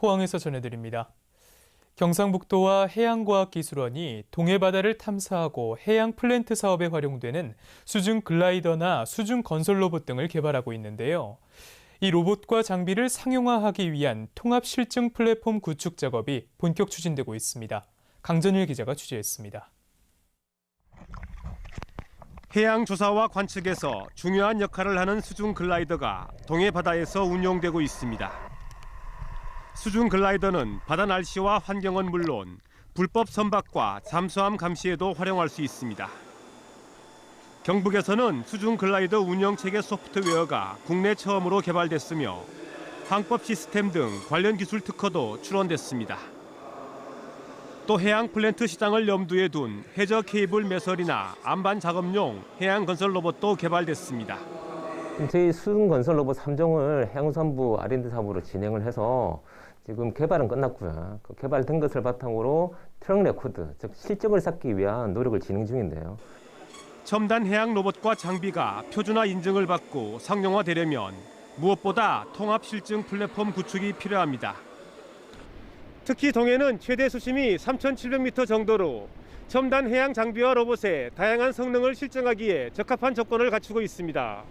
포항에서 전해드립니다. 경상북도와 해양과학기술원이 동해바다를 탐사하고 해양 플랜트 사업에 활용되는 수중 글라이더나 수중 건설 로봇 등을 개발하고 있는데요. 이 로봇과 장비를 상용화하기 위한 통합 실증 플랫폼 구축 작업이 본격 추진되고 있습니다. 강전일 기자가 취재했습니다. 해양 조사와 관측에서 중요한 역할을 하는 수중 글라이더가 동해 바다에서 운용되고 있습니다. 수중 글라이더는 바다 날씨와 환경은 물론 불법 선박과 잠수함 감시에도 활용할 수 있습니다. 경북에서는 수중 글라이더 운영 체계 소프트웨어가 국내 처음으로 개발됐으며 항법 시스템 등 관련 기술 특허도 출원됐습니다. 또 해양 플랜트 시장을 염두에 둔 해저 케이블 매설이나 안반 작업용 해양 건설 로봇도 개발됐습니다. 저희 수중 건설 로봇 3종을 해양수산부 R&D 사업으로 진행을 해서 지금 개발은 끝났고요. 그 개발된 것을 바탕으로 트럭 레코드, 즉 실적을 쌓기 위한 노력을 진행 중인데요. 첨단 해양 로봇과 장비가 표준화 인증을 받고 상용화되려면 무엇보다 통합 실증 플랫폼 구축이 필요합니다. 특히 동해는 최대 수심이 3,700m 정도로 첨단 해양 장비와 로봇의 다양한 성능을 실증하기에 적합한 조건을 갖추고 있습니다.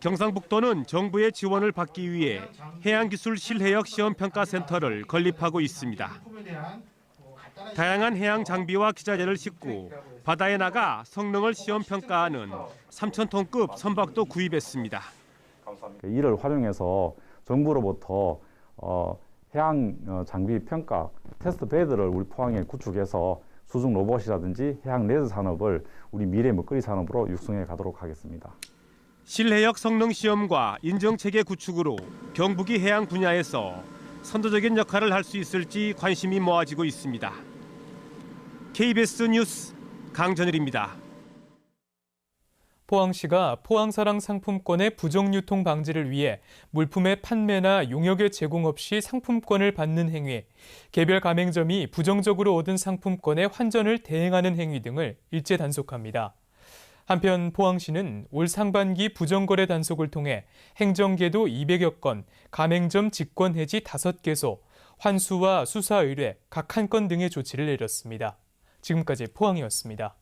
경상북도는 정부의 지원을 받기 위해 해양기술 실해역 시험평가센터를 건립하고 있습니다. 다양한 해양 장비와 기자재를 싣고 바다에 나가 성능을 시험 평가하는 3,000톤급 선박도 구입했습니다. 이를 활용해서 정부로부터 어, 해양 어, 장비 평가 테스트 베드를 우리 포항에 구축해서 수중 로봇이라든지 해양 레드 산업을 우리 미래 먹거리 산업으로 육성해 가도록 하겠습니다. 실해역 성능 시험과 인증 체계 구축으로 경북이 해양 분야에서 선도적인 역할을 할 수 있을지 관심이 모아지고 있습니다. KBS 뉴스 강전일입니다. 포항시가 포항사랑 상품권의 부정 유통 방지를 위해 물품의 판매나 용역의 제공 없이 상품권을 받는 행위, 개별 가맹점이 부정적으로 얻은 상품권의 환전을 대행하는 행위 등을 일제 단속합니다. 한편 포항시는 올 상반기 부정거래 단속을 통해 행정계도 200여 건, 가맹점 직권 해지 5개소, 환수와 수사 의뢰 각 한 건 등의 조치를 내렸습니다. 지금까지 포항이었습니다.